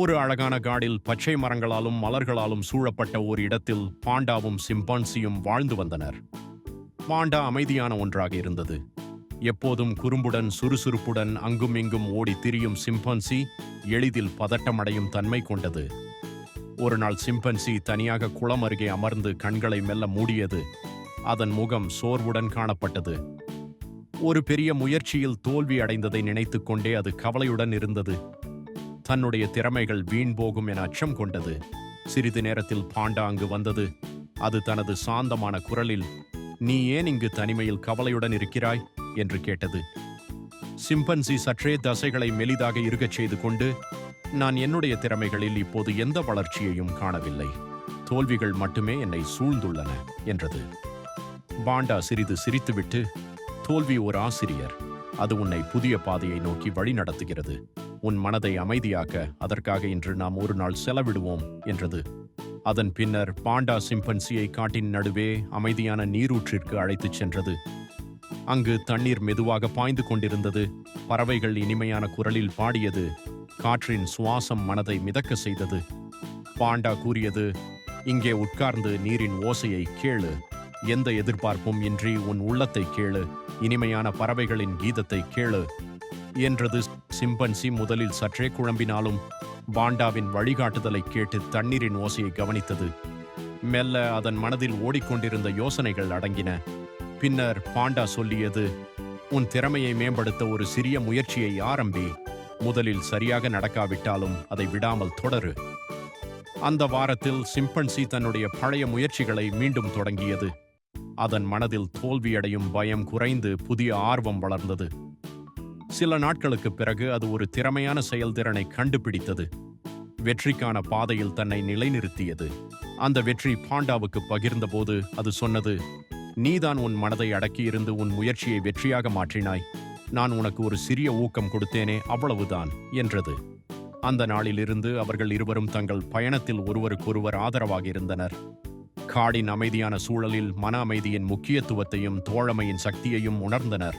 ஒரு அழகான காடில் பச்சை மரங்களாலும் மலர்களாலும் சூழப்பட்ட ஒரு இடத்தில் பாண்டாவும் சிம்பான்சியும் வாழ்ந்து வந்தனர். பாண்டா அமைதியான ஒன்றாக இருந்தது. எப்போதும் குறும்புடன் சுறுசுறுப்புடன் அங்கும் இங்கும் ஓடி திரியும் சிம்பன்சி எளிதில் பதட்டமடையும் தன்மை கொண்டது. ஒரு நாள் சிம்பன்சி தனியாக குளம் அருகே அமர்ந்து கண்களை மெல்ல மூடியது. அதன் முகம் சோர்வுடன் காணப்பட்டது. ஒரு பெரிய முயற்சியில் தோல்வி அடைந்ததை நினைத்துக்கொண்டே அது கவலையுடன் இருந்தது. தன்னுடைய திறமைகள் வீண் போகும் என அச்சம் கொண்டது. சிறிது நேரத்தில் பாண்டா அங்கு வந்தது. அது தனது சாந்தமான குரலில் நீ ஏன் இங்கு தனிமையில் கவலையுடன் இருக்கிறாய்? என்று கேட்டது. சிம்பன்சி சற்றே தசைகளை மெலிதாக இருக்கச் செய்து கொண்டு நான் என்னுடைய திறமைகளில் இப்போது எந்த வளர்ச்சியையும் காணவில்லை. தோல்விகள் மட்டுமே என்னை சூழ்ந்துள்ளன என்றது. பாண்டா சிறிது சிரித்துவிட்டு தோல்வி ஒரு ஆசிரியர். அது உன்னை புதிய பாதையை நோக்கி வழிநடத்துகிறது உன் மனதை அமைதியாக்க அதற்காக இன்று நாம் ஒரு நாள் செலவிடுவோம் என்றது. அதன் பின்னர் பாண்டா சிம்பன்சியை காட்டின் நடுவே அமைதியான நீரூற்றிற்கு அழைத்துச் சென்றது. அங்கு தண்ணீர் மெதுவாக பாய்ந்து கொண்டிருந்தது. பறவைகள் இனிமையான குரலில் பாடியது. காற்றின் சுவாசம் மனதை மிதக்க செய்தது. பாண்டா கூறியது இங்கே உட்கார்ந்து நீரின் ஓசையை கேளு. எந்த எதிர்பார்ப்பும் இன்றி உன் உள்ளத்தை கேளு. இனிமையான பறவைகளின் கீதத்தை கேளு என்றது சிம்பன்சி முதலில் சற்றே குழம்பினாலும் பாண்டாவின் வழிகாட்டுதலை கேட்டு தண்ணீரின் ஓசையை கவனித்தது. மெல்ல அதன் மனதில் ஓடிக்கொண்டிருந்த யோசனைகள் அடங்கின. பின்னர் பாண்டா சொல்லியது உன் திறமையை மேம்படுத்த ஒரு சிறிய முயற்சியை ஆரம்பி. முதலில் சரியாக நடக்காவிட்டாலும் அதை விடாமல் தொடரு. அந்த வாரத்தில் சிம்பன்சி தன்னுடைய பழைய முயற்சிகளை மீண்டும் தொடங்கியது. அதன் மனதில் தோல்வியடையும் பயம் குறைந்து புதிய ஆர்வம் வளர்ந்தது. சில நாட்களுக்குப் பிறகு அது ஒரு திறமையான செயல்திறனை கண்டுபிடித்தது. வெற்றிக்கான பாதையில் தன்னை நிலைநிறுத்தியது. அந்த வெற்றி பாண்டாவுக்கு பகிர்ந்தபோது அது சொன்னது நீதான் உன் மனதை அடக்கியிருந்து உன் முயற்சியை வெற்றியாக மாற்றினாய். நான் உனக்கு ஒரு சிறிய ஊக்கம் கொடுத்தேனே அவ்வளவுதான் என்றது. அந்த நாளிலிருந்து அவர்கள் இருவரும் தங்கள் பயணத்தில் ஒருவருக்கொருவர் ஆதரவாக இருந்தனர் காடின் அமைதியான சூழலில் மன அமைதியின் முக்கியத்துவத்தையும் தோழமையின் சக்தியையும் உணர்ந்தனர்.